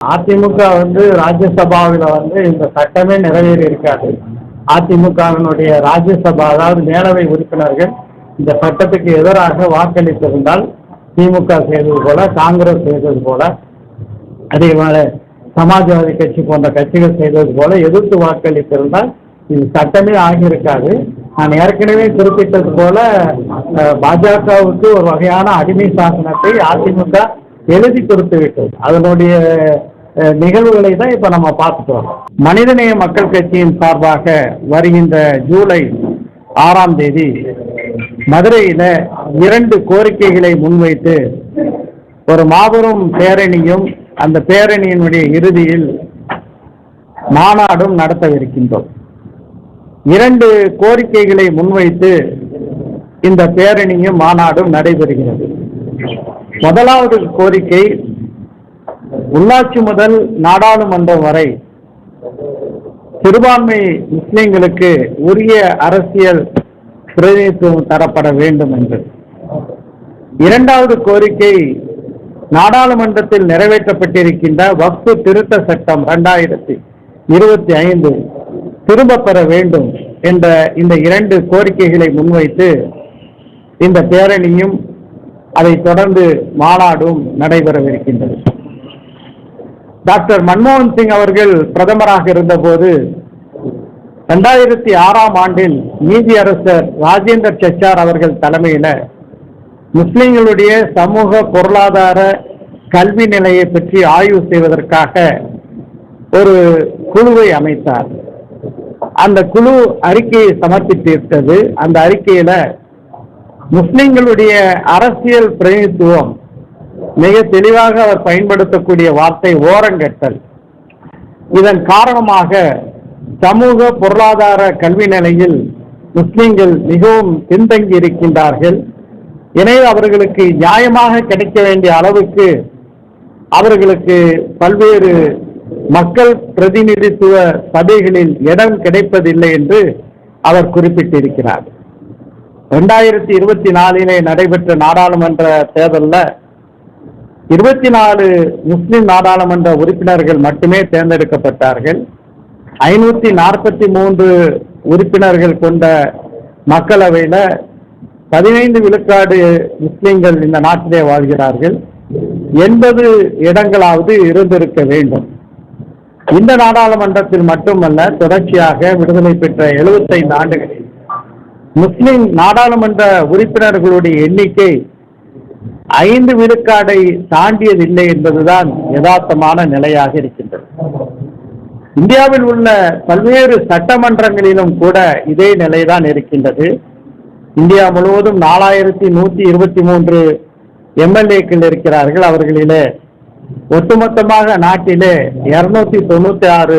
அதிமுக வந்து ராஜ்யசபாவில் வந்து இந்த சட்டமே நிறைவேறி இருக்காது. அதிமுகவினுடைய ராஜ்யசபா அதாவது மேலவை உறுப்பினர்கள் இந்த சட்டத்துக்கு எதிராக வாக்களித்திருந்தால் திமுக செய்தது போல காங்கிரஸ் செய்தது போல அதே மாதிரி சமாஜ்வாதி கட்சி போன்ற கட்சிகள் செய்தது போல எதிர்த்து வாக்களித்திருந்தால் இது சட்டமே ஆகியிருக்காது. நான் ஏற்கனவே குறிப்பிட்டது போல பாஜகவுக்கு ஒரு வகையான அடிமை சாசனத்தை அதிமுக எழுதி கொடுத்து விட்டது. அதனுடைய நிகழ்வுகளை தான் இப்ப நம்ம பார்த்துட்டு வரோம். மனிதநேய மக்கள் கட்சியின் சார்பாக வருகின்ற ஜூலை ஆறாம் தேதி மதுரையில இரண்டு கோரிக்கைகளை முன்வைத்து ஒரு மாபெரும் பேரணியும் அந்த பேரணியினுடைய இறுதியில் மாநாடும் நடத்தவிருக்கின்றோம். இரண்டு கோரிக்கைகளை முன்வைத்து இந்த பேரணியும் மாநாடும் நடைபெறுகிறது. முதலாவது கோரிக்கை உள்ளாட்சி முதல் நாடாளுமன்றம் வரை சிறுபான்மை முஸ்லிம்களுக்கு உரிய அரசியல் பிரதிநிதித்துவம் தரப்பட வேண்டும் என்று. இரண்டாவது கோரிக்கை நாடாளுமன்றத்தில் நிறைவேற்றப்பட்டிருக்கின்ற வக்ஃபு திருத்த சட்டம் இரண்டாயிரத்தி இருபத்தி ஐந்து திரும்ப பெற வேண்டும் என்ற இந்த இரண்டு கோரிக்கைகளை முன்வைத்து இந்த பேரணியும் அதைத் தொடர்ந்து மாநாடும் நடைபெறவிருக்கின்றது. டாக்டர் மன்மோகன் சிங் அவர்கள் பிரதமராக இருந்தபோது ரெண்டாயிரத்தி ஆறாம் ஆண்டில் நீதியரசர் ராஜேந்தர் செச்சார் அவர்கள் தலைமையில் முஸ்லிம்களுடைய சமூக பொருளாதார கல்வி நிலையை பற்றி ஆய்வு செய்வதற்காக ஒரு குழுவை அமைத்தார். அந்த குழு அறிக்கையை சமர்ப்பித்திருந்தது அந்த அறிக்கையில் முஸ்லிம்களுடைய அரசியல் பிரதிநிதித்துவம் மிக தெளிவாக அவர் பயன்படுத்தக்கூடிய வார்த்தை ஓரங்கட்டல். இதன் காரணமாக சமூக பொருளாதார கல்வி நிலையில் முஸ்லிம்கள் மிகவும் பின்தங்கி இருக்கின்றார்கள். எனவே அவர்களுக்கு நியாயமாக கிடைக்க வேண்டிய அளவுக்கு அவர்களுக்கு பல்வேறு மக்கள் பிரதிநிதித்துவ சபைகளில் இடம் கிடைப்பதில்லை என்று அவர் குறிப்பிட்டிருக்கிறார். ரெண்டாயிரத்தி இருபத்தி நாலிலே நடைபெற்ற நாடாளுமன்ற தேர்தலில் இருபத்தி நாலு முஸ்லிம் நாடாளுமன்ற உறுப்பினர்கள் மட்டுமே தேர்ந்தெடுக்கப்பட்டார்கள். ஐநூத்தி நாற்பத்தி மூன்று உறுப்பினர்கள் கொண்ட மக்களவையில பதினைந்து விழுக்காடு முஸ்லிம்கள் இந்த நாட்டிலே வாழ்கிறார்கள். எண்பது இடங்களாவது இருந்திருக்க வேண்டும். இந்த நாடாளுமன்றத்தில் மட்டுமல்ல தொடர்ச்சியாக விடுதலை பெற்ற 75 ஆண்டுகளில் முஸ்லிம் நாடாளுமன்ற உறுப்பினர்களுடைய எண்ணிக்கை ஐந்து விழுக்காடை தாண்டியதில்லை என்பதுதான் யதார்த்தமான நிலையாக இருக்கின்றது. இந்தியாவில் உள்ள பல்வேறு சட்டமன்றங்களிலும் கூட இதே நிலைதான் இருக்கின்றது. இந்தியா முழுவதும் நாலாயிரத்தி நூத்தி இருபத்தி மூன்று எம்எல்ஏக்கள் இருக்கிறார்கள். அவர்களிலே ஒட்டுமொத்தமாக நாட்டிலே இருநூத்தி தொண்ணூத்தி ஆறு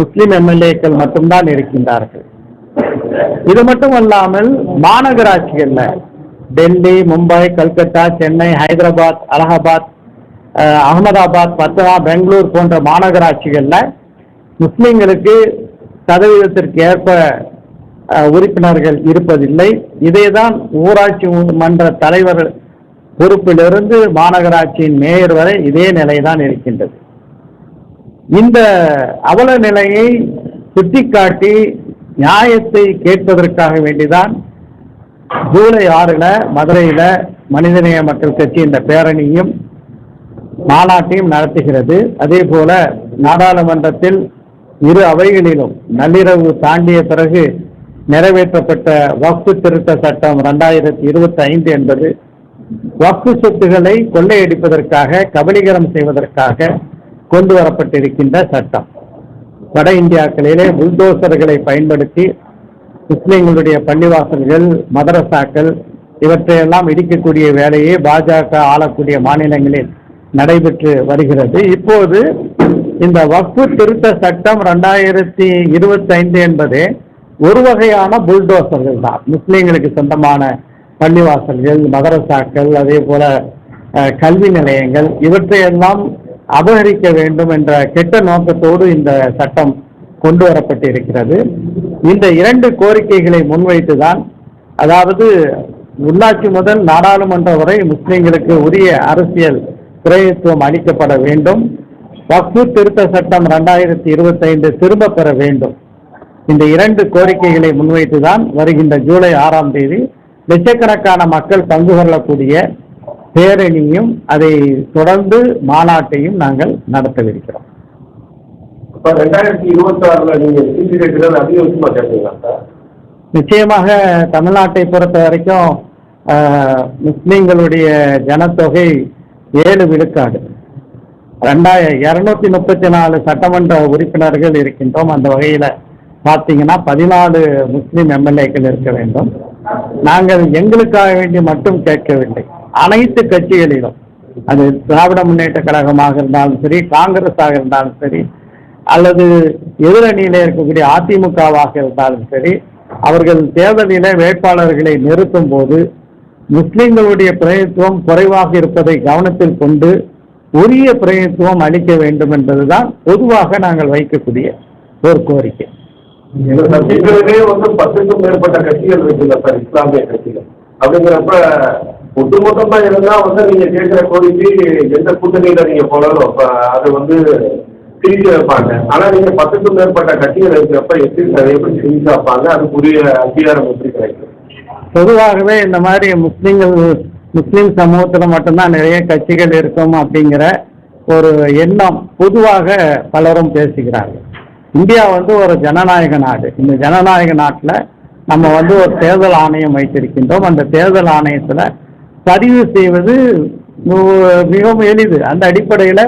முஸ்லிம் எம்எல்ஏக்கள் மட்டும்தான் இருக்கின்றார்கள். இது மட்டும் அல்லாமல் மாநகராட்சிகள்ல டெல்லி மும்பை கல்கத்தா சென்னை ஹைதராபாத் அலகாபாத் அகமதாபாத் பத்னா பெங்களூர் போன்ற மாநகராட்சிகளில் முஸ்லீம்களுக்கு சதவீதத்திற்கு ஏற்ப உறுப்பினர்கள் இருப்பதில்லை. இதேதான் ஊராட்சி மன்ற தலைவர் பொறுப்பிலிருந்து மாநகராட்சியின் மேயர் வரை இதே நிலைதான் இருக்கின்றது. இந்த அவல நிலையை சுட்டிக்காட்டி நியாயத்தை கேட்பதற்காக வேண்டிதான் ஜூலை ஆறுல மதுரையில மனிதநேய மக்கள் கட்சி இந்த பேரணியும் மாநாட்டையும் நடத்துகிறது. அதே போல நாடாளுமன்றத்தில் இரு அவைகளிலும் நள்ளிரவு தாண்டிய பிறகு நிறைவேற்றப்பட்ட வக்ஃபு திருத்த சட்டம் ரெண்டாயிரத்தி இருபத்தி ஐந்து என்பது வக்ஃபு சொத்துக்களை கொள்ளையடிப்பதற்காக கபலீகரம் செய்வதற்காக கொண்டு வரப்பட்டிருக்கின்ற சட்டம். வட இந்தியாக்களிலே புல்டோசர்களை பயன்படுத்தி முஸ்லீம்களுடைய பள்ளிவாசல்கள் மதரசாக்கள் இவற்றையெல்லாம் இடிக்கக்கூடிய வேலையை பாஜக ஆளக்கூடிய மாநிலங்களில் நடைபெற்று வருகிறது. இப்போது இந்த வக்ஃபு திருத்த சட்டம் ரெண்டாயிரத்தி இருபத்தி ஐந்து என்பது ஒரு வகையான புல்டோசர்கள் தான். முஸ்லீம்களுக்கு சொந்தமான பள்ளிவாசல்கள் மதரசாக்கள் அதே போல கல்வி நிலையங்கள் இவற்றையெல்லாம் அபகரிக்க வேண்டும் என்ற கெட்ட நோக்கத்தோடு இந்த சட்டம் கொண்டு வரப்பட்டிருக்கிறது இந்த இரண்டு கோரிக்கைகளை முன்வைத்துதான் அதாவது உள்ளாட்சி முதல் நாடாளுமன்றம் வரை முஸ்லிம்களுக்கு உரிய அரசியல் பிரதித்துவம் அளிக்கப்பட வேண்டும். வக்ஃபு திருத்த சட்டம் ரெண்டாயிரத்தி இருபத்தைந்து திரும்ப பெற வேண்டும். இந்த இரண்டு கோரிக்கைகளை முன்வைத்து தான் வருகின்ற ஜூலை ஆறாம் தேதி லட்சக்கணக்கான மக்கள் பங்கு கொள்ளக்கூடிய பேரணியும் அதை தொடர்ந்து மாநாட்டையும் நாங்கள் நடத்தவிருக்கிறோம். ரெண்டாயிரத்தி சிசி ரேட்டுகள் சார். நிச்சயமாக தமிழ்நாட்டை பொறுத்த வரைக்கும் முஸ்லீம்களுடைய முஸ்லிம்களுடைய ஜனத்தொகை ஏழு விழுக்காடு. ரெண்டாயிரம் இரநூத்தி முப்பத்தி நாலு சட்டமன்ற உறுப்பினர்கள் இருக்கின்றோம். அந்த வகையில் பார்த்தீங்கன்னா பதினாலு முஸ்லிம் எம்எல்ஏக்கள் இருக்க வேண்டும். நாங்கள் எங்களுக்காக வேண்டி மட்டும் கேட்கவில்லை. அனைத்து கட்சிகளிலும் அது திராவிட முன்னேற்ற கழகமாக இருந்தாலும் சரி காங்கிரஸாக இருந்தாலும் சரி அல்லது எதிரணியில் இருக்கக்கூடிய அதிமுகவாக இருந்தாலும் சரி அவர்கள் தேர்தலில வேட்பாளர்களை நிறுத்தும் போது முஸ்லிம்களுடைய பிரதித்துவம் குறைவாக இருப்பதை கவனத்தில் கொண்டு உரிய பிரதித்துவம் அளிக்க வேண்டும் என்பதுதான் பொதுவாக நாங்கள் வைக்கக்கூடிய ஒரு கோரிக்கை. இந்த வந்து பத்துக்கும் மேற்பட்ட கட்சிகள் இருக்குல்ல சார் இஸ்லாமிய கட்சிகள். அப்படிங்கிறப்ப ஒட்டுமொத்தமா இருந்தா வந்து நீங்க கேட்கிற கோரிக்கை எந்த கூட்டணியில நீங்க போனாலும் அது வந்து பிரிச்சு வைப்பாங்க. ஆனா நீங்க பத்துக்கும் மேற்பட்ட கட்சிகள் இருக்கிறப்ப எப்படி நிறைய பேர் பிரிச்சு வைப்பாங்க அதுக்குரிய அங்கீகாரம் எப்படி கிடைக்கும் பொதுவாகவே இந்த மாதிரி முஸ்லீம்கள் முஸ்லீம் சமூகத்தில் மட்டும்தான் நிறைய கட்சிகள் இருக்கும் அப்படிங்கிற ஒரு எண்ணம் பொதுவாக பலரும் பேசுகிறார்கள். இந்தியா வந்து ஒரு ஜனநாயக நாடு. இந்த ஜனநாயக நாட்டில் நம்ம வந்து ஒரு தேர்தல் ஆணையம் வைத்திருக்கின்றோம். அந்த தேர்தல் ஆணையத்தில் பதிவு செய்வது மிகவும் எளிது. அந்த அடிப்படையில்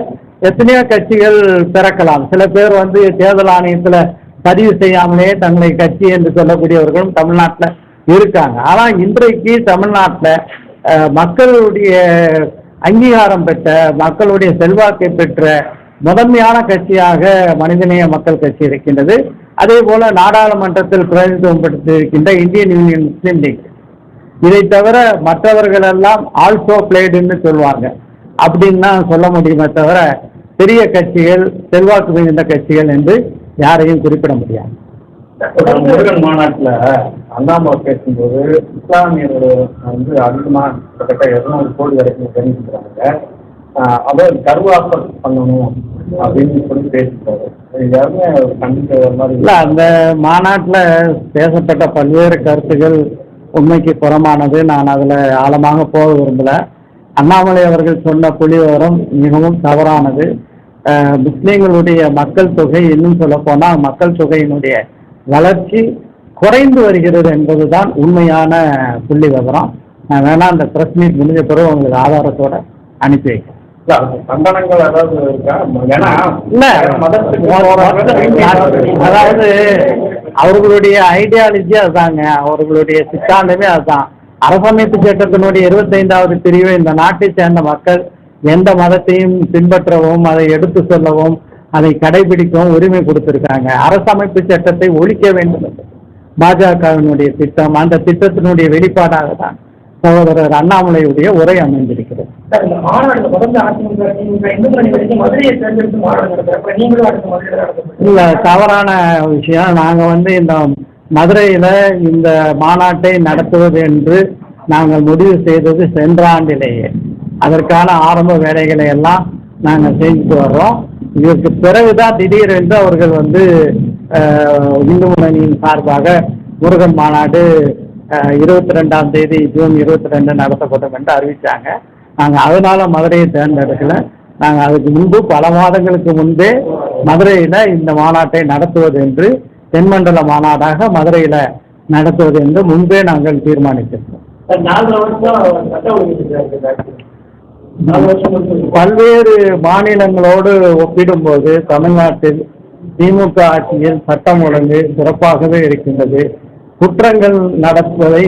எத்தனையோ கட்சிகள் பிறக்கலாம் சில பேர் வந்து தேர்தல் ஆணையத்தில் பதிவு செய்யாமலே தங்களை கட்சி என்று சொல்லக்கூடியவர்களும் தமிழ்நாட்டில் இருக்காங்க. ஆனால் இன்றைக்கு தமிழ்நாட்டில் மக்களுடைய அங்கீகாரம் பெற்ற மக்களுடைய செல்வாக்கை பெற்ற முதன்மையான கட்சியாக மனிதநேய மக்கள் கட்சி இருக்கின்றது. அதே போல நாடாளுமன்றத்தில் பிரதிநிதித்துவம் பெற்று இருக்கின்ற இந்தியன் யூனியன் முஸ்லீம் லீக். இதை தவிர மற்றவர்கள் எல்லாம் ஆல்சோ பிளேடுன்னு சொல்லுவாங்க. அப்படின்னு தான் சொல்ல முடியுமே தவிர பெரிய கட்சிகள் செல்வாக்கு மிகுந்த கட்சிகள் என்று யாரையும் குறிப்பிட முடியாது. முருகன் மாநாட்டில் அண்ணாமலை பேசும்போது இஸ்லாமியர்கள் வந்து அதிகமாக கிட்டத்தட்ட இருநூறு கோடி வரைக்கும் தெரிஞ்சுக்கிறாங்க அவர் கருவாக்கம் பண்ணணும் அப்படின்னு சொல்லி பேசிட்டாரு. இல்ல அந்த மாநாட்டில் பேசப்பட்ட பல்வேறு கருத்துகள் உண்மைக்கு புறமானது. நான் அதில் ஆழமாக போக விரும்பல. அண்ணாமலை அவர்கள் சொன்ன புள்ளிவிவரம் மிகவும் தவறானது. முஸ்லிம்களுடைய மக்கள் தொகை இன்னும் சொல்ல போனால் மக்கள் தொகையினுடைய வளர்ச்சி குறைந்து வருகிறது என்பதுதான் உண்மையான புள்ளி விவரம். நான் வேணா அந்த பிரஸ் மீட் முடிஞ்ச பிறகு உங்களுக்கு ஆதாரத்தோட அனுப்பி வைக்கிறேன். அதாவது அவர்களுடைய ஐடியாலஜி அதுதாங்க. அவர்களுடைய சித்தாந்தமே அதுதான். அரசமைப்பு சட்டத்தினுடைய இருபத்தைந்தாவது பிரிவு இந்த நாட்டை சேர்ந்த மக்கள் எந்த மதத்தையும் பின்பற்றவும் அதை எடுத்து சொல்லவும் அதை கடைபிடிக்கவும் உரிமை கொடுத்திருக்காங்க. அரசமைப்பு சட்டத்தை ஒழிக்க வேண்டும் பாஜகவினுடைய திட்டம் அந்த திட்டத்தினுடைய வெளிப்பாடாக தான் சகோதரர் அண்ணாமலையுடைய உரை அமைந்திருக்கிறது. இல்ல தவறான விஷயம். நாங்க வந்து இந்த மதுரையில இந்த மாநாட்டை நடத்துவது என்று நாங்கள் முடிவு செய்தது சென்ற ஆண்டிலேயே. அதற்கான ஆரம்ப வேலைகளை எல்லாம் நாங்கள் செஞ்சுட்டு வர்றோம். இதற்கு பிறகுதான் திடீரென்று அவர்கள் வந்து இந்து முன்னணியின் சார்பாக முருகன் மாநாடு இருபத்தி ரெண்டாம் தேதி ஜூன் இருபத்தி ரெண்டு நடத்தப்படும் என்று அறிவித்தாங்க நாங்கள் அதனால மதுரையை தேர்ந்தெடுக்கல. நாங்கள் அதுக்கு முன்பு பல மாதங்களுக்கு முன்பே மதுரையில் இந்த மாநாட்டை நடத்துவது என்று தென்மண்டல மாநாடாக மதுரையில் நடத்துவது என்று முன்பே நாங்கள் தீர்மானித்திருக்கோம் பல்வேறு மாநிலங்களோடு ஒப்பிடும்போது தமிழ்நாட்டில் திமுக ஆட்சியில் சட்டம் ஒழுங்கு சிறப்பாகவே இருக்கின்றது. குற்றங்கள் நடப்பதை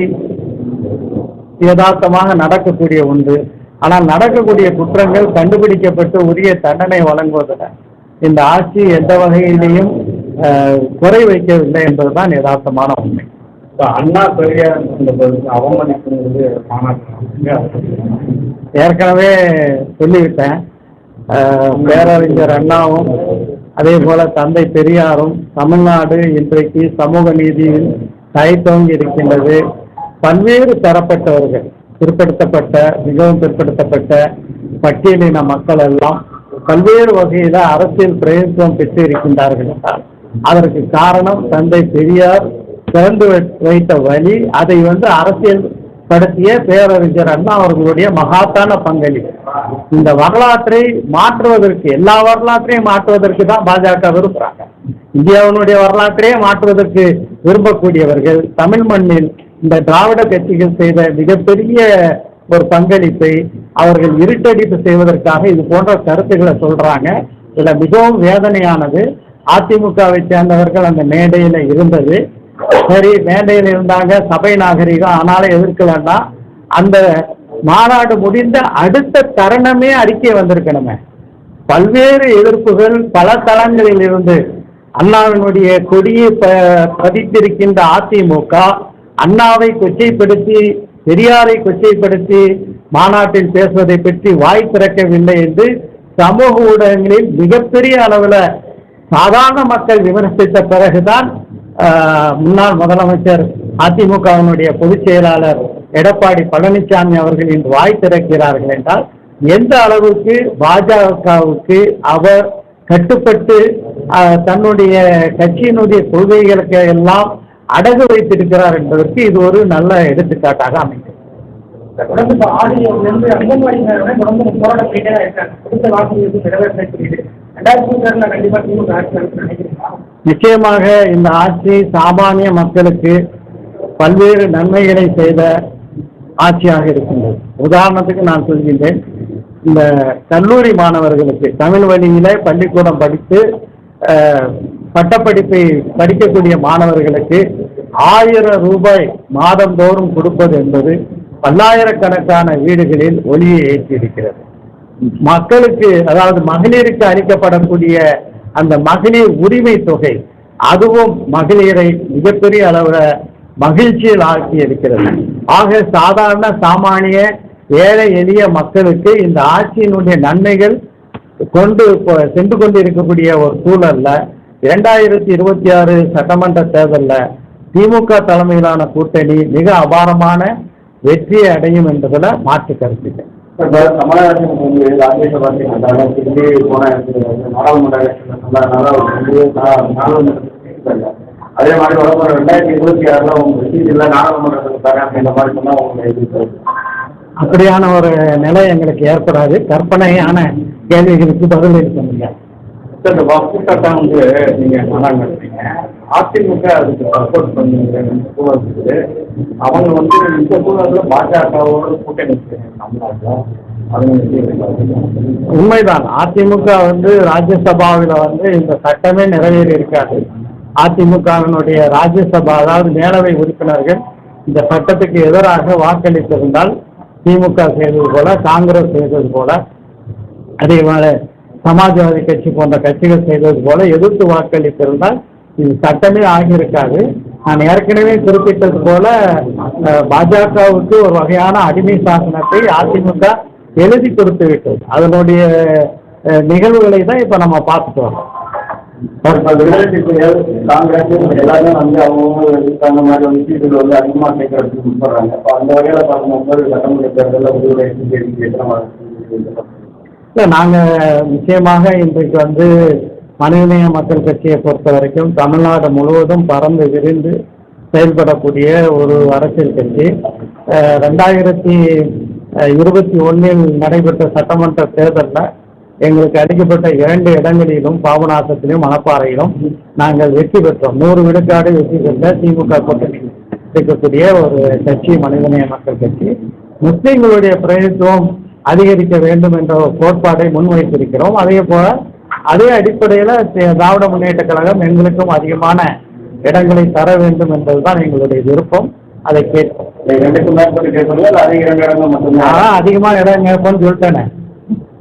யதார்த்தமாக நடக்கக்கூடிய ஒன்று. ஆனால் நடக்கக்கூடிய குற்றங்கள் கண்டுபிடிக்கப்பட்டு உரிய தண்டனை வழங்குவதில் இந்த ஆட்சி எந்த வகையிலையும் குறை வைக்கவில்லை என்பதுதான் யதார்த்தமான உண்மை. அண்ணா பெரியார் அவமதிப்புங்கிறது ஏற்கனவே சொல்லிவிட்டேன் பேரறிஞர் அண்ணாவும் அதே போல தந்தை பெரியாரும் தமிழ்நாடு இன்றைக்கு சமூக நீதியில் தயத்தோங்கி இருக்கின்றது. பல்வேறு தரப்பட்டவர்கள் பிற்படுத்தப்பட்ட மிகவும் பிற்படுத்தப்பட்ட பட்டியலின மக்கள் எல்லாம் பல்வேறு வகையில அரசியல் பிரயோஜனம் பெற்று இருக்கின்றார்கள் அதற்கு காரணம் தந்தை பெரியார் திறந்து வைத்த வழி அதை வந்து அரசியல் படுத்திய பேரறிஞர் அண்ணா அவர்களுடைய மகாத்தான பங்களிப்பு. இந்த வரலாற்றை மாற்றுவதற்கு எல்லா வரலாற்றையும் மாற்றுவதற்கு தான் பாஜக விரும்புறாங்க. இந்தியாவினுடைய வரலாற்றையே மாற்றுவதற்கு விரும்பக்கூடியவர்கள் தமிழ் மண்ணில் இந்த திராவிட கட்சிகள் செய்த மிகப்பெரிய ஒரு பங்களிப்பை அவர்கள் இருட்டடிப்பு செய்வதற்காக இது போன்ற கருத்துக்களை சொல்றாங்க. இதுல மிகவும் வேதனையானது அதிமுகவை சேர்ந்தவர்கள் அந்த மேடையில இருந்தது. சரி மேடையில் இருந்தாங்க சபை நாகரிகம் ஆனாலும் எதிர்க்கலன்னா அந்த மாநாடு முடிந்த அடுத்த தருணமே அறிக்கை வந்திருக்கணுமே. பல்வேறு எதிர்ப்புகள் பல தளங்களில் இருந்து அண்ணாவினுடைய கொடியை ப- பதித்திருக்கின்ற அதிமுக அண்ணாவை கொச்சைப்படுத்தி பெரியாரை கொச்சைப்படுத்தி மாநாட்டில் பேசுவதை பற்றி வாய் திறக்கவில்லை என்று சமூக ஊடகங்களில் மிகப்பெரிய அளவில் சாதாரண மக்கள் விமர்சித்த பிறகுதான் முன்னாள் முதலமைச்சர் அதிமுகவினுடைய பொதுச் செயலாளர் எடப்பாடி பழனிசாமி அவர்கள் இன்று வாய் திறக்கிறார்கள் என்றால் எந்த அளவுக்கு பாஜகவுக்கு அவர் கட்டுப்பட்டு தன்னுடைய கட்சியினுடைய கொள்கைகளுக்கு எல்லாம் அடகு வைத்திருக்கிறார் என்பதற்கு இது ஒரு நல்ல எடுத்துக்காட்டாக அமைக்கும் தொடர்ந்து தொடர்ந்து போராட்டம் நிறைவேற்ற நிச்சயமாக இந்த ஆட்சி சாமானிய மக்களுக்கு பல்வேறு நன்மைகளை செய்த ஆட்சியாக இருக்கின்றது. உதாரணத்துக்கு நான் சொல்கின்றேன் இந்த கல்லூரி மாணவர்களுக்கு தமிழ் வழியில பள்ளிக்கூடம் படித்து பட்டப்படிப்பை படிக்கக்கூடிய மாணவர்களுக்கு ஆயிரம் ரூபாய் மாதந்தோறும் கொடுப்பது என்பது பல்லாயிரக்கணக்கான வீடுகளில் ஒளியை ஏற்றி இருக்கிறது மக்களுக்கு அதாவது மகளிருக்கு அளிக்கப்படக்கூடிய அந்த மகளிர் உரிமை தொகை அதுவும் மகளிரை மிகப்பெரிய அளவில் மகிழ்ச்சியில் ஆக்கி இருக்கிறது. ஆக சாதாரண சாமானிய ஏழை எளிய மக்களுக்கு இந்த ஆட்சியினுடைய நன்மைகள் கொண்டு சென்று கொண்டு இருக்கக்கூடிய ஒரு சூழல்ல இரண்டாயிரத்தி இருபத்தி ஆறு சட்டமன்ற தேர்தலில் திமுக தலைமையிலான கூட்டணி மிக அபாரமான வெற்றியை அடையும் என்பதில் மாற்று கருத்து இப்போ தமிழகத்துக்கு வந்து ராஜ்யசபா செய்யறாங்க திரும்பி போன நாடாளுமன்ற எலெக்ஷன்ல சொன்னதுனால அவங்க வந்து நா- நாடாளுமன்றத்துக்கு இல்லை அதே மாதிரி வர ரெண்டாயிரத்தி இருபத்தி ஆறுல உங்க சீட் இல்லை நாடாளுமன்றத்துக்கு தரேன் அப்படின்ற மாதிரி சொன்னா உங்களை எதிர்ப்பு அப்படியான ஒரு நிலை எங்களுக்கு ஏற்படாது. கற்பனையான கேள்விகளுக்கு பதில் இருக்க முடியாது சார் இந்த வக்ஃபு சட்டம் வந்து நீங்க நல்லா நடத்துறீங்க. அதிமுக அதுக்கு சப்போர்ட் இருக்குது. அவங்க வந்து இந்த சூழல்ல பாஜகவோட கூட்டணி தமிழ்நாட்டில் உண்மைதான். அதிமுக வந்து ராஜ்யசபாவில் வந்து இந்த சட்டமே நிறைவேறி இருக்காது அதிமுகவினுடைய ராஜ்யசபா அதாவது மேலவை உறுப்பினர்கள் இந்த சட்டத்துக்கு எதிராக வாக்களித்திருந்தால் திமுக செய்தது போல காங்கிரஸ் செய்தது போல அதே போல சமாஜ்வாதி கட்சி போன்ற கட்சிகள் செய்தது போல எதிர்த்து வாக்களித்திருந்தால் இது சட்டமே ஆகியிருக்காது. நான் ஏற்கனவே குறிப்பிட்டது போல பாஜகவுக்கு ஒரு வகையான அடிமை சாசனத்தை அதிமுக எழுதி கொடுத்து விட்டது. அதனுடைய நிகழ்வுகளை தான் இப்போ நம்ம பார்த்துட்டு வரோம். காங்கிரஸ் எல்லாருமே வந்து அவங்க தகுந்த மாதிரி வந்து சீட்டுகள் வந்து அதிகமாக கேட்கறதுக்கு முற்படுறாங்க அந்த வகையில் பார்க்கும்போது சட்டமன்ற தேர்தலில் இல்லை நாங்கள் நிச்சயமாக இன்றைக்கு வந்து மனிதநேய மக்கள் கட்சியை பொறுத்த வரைக்கும் தமிழ்நாடு முழுவதும் பறந்து விரிந்து செயல்படக்கூடிய ஒரு அரசியல் கட்சி. ரெண்டாயிரத்தி இருபத்தி ஒன்றில் நடைபெற்ற சட்டமன்ற தேர்தலில் எங்களுக்கு அளிக்கப்பட்ட இரண்டு இடங்களிலும் பாபநாசத்திலும் மணப்பாறையிலும் நாங்கள் வெற்றி பெற்றோம். நூறு விழுக்காடு வெற்றி பெற்ற திமுக கூட்டணி இருக்கக்கூடிய ஒரு கட்சி மனிதநேய மக்கள் கட்சி. முஸ்லிம்களுடைய பிரதித்துவம் அதிகரிக்க வேண்டும் என்ற ஒரு கோட்பாடை முன்வைத்திருக்கிறோம். அதே போல அதே அடிப்படையில் திராவிட முன்னேற்ற கழகம் எங்களுக்கும் அதிகமான இடங்களை தர வேண்டும் என்பதுதான் எங்களுடைய விருப்பம். அதை கேட்போம். அதிகமான இடம் கேட்போம்னு சொல்லிட்டேனே.